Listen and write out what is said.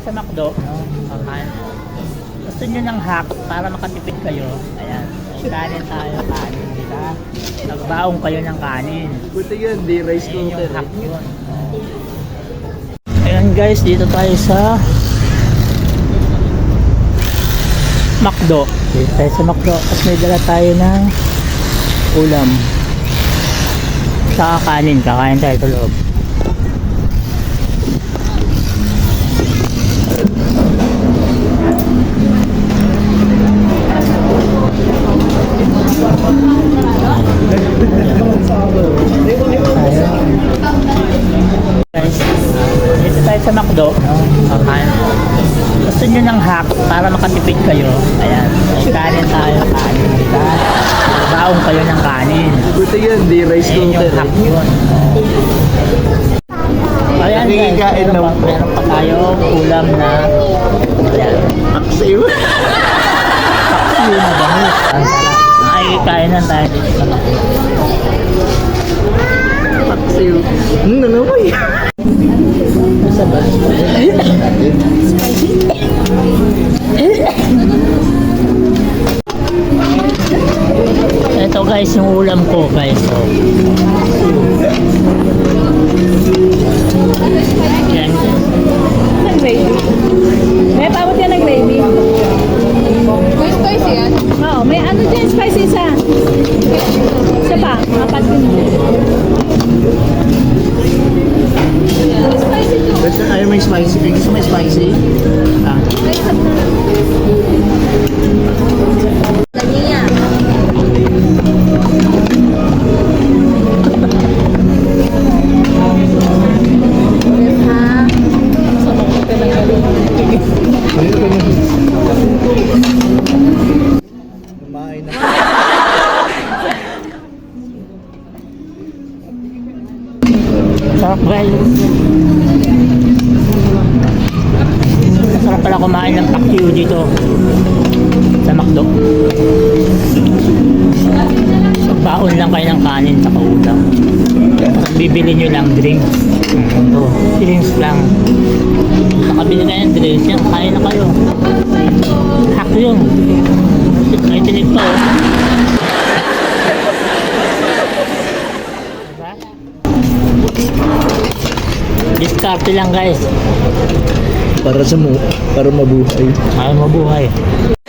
sa McDo, no? Kakain. Gusto nyo ng hack para makatipid kayo. Ayan. Kanin tayo, kanin, di ba? Nagbaong kayo ng kanin. Buti yun, di rice Ayan cooker. yung hack yun. Ayan guys, dito tayo sa McDo. Dito tayo sa McDo. Tapos may dala tayo ng ulam. Saka kanin. Kakain tayo sa loob. Tayo sa McDo. No? Kakain. Gusto nyo ng hack para makatipid kayo. Ayan. Kanin tayo, kanin. Di ba? Baong kayo ng kanin. Buti yun, di rice Ayan cooker. yung hack yun. Ayan guys, meron pa, meron pa tayong ulam na ayan. Aksiw. Paksiw na bangus. Nakikikain na tayo dito sa McDo. Aksiw. Hmm, nanamoy. Nasa Ito guys, yung ulam ko guys. So, yan. May pawat yan ng gravy. May spicy yan? Oo, may ano dyan, spicy isa. Isa pa, apat din. Spicy to. Ayaw may spicy. Gusto may spicy? Ah. Guys. Masarap pala kumain ng paksiw dito sa McDo. Baon lang kayo ng kanin sa ulam. Bibili nyo lang drinks. Ito, drinks lang. Nakabili kayo ng drinks yan, kain na kayo. Hack yun. May tinig pa oh. Diskarte lang guys. Para sa mo, para mabuhay. Ayaw mabuhay.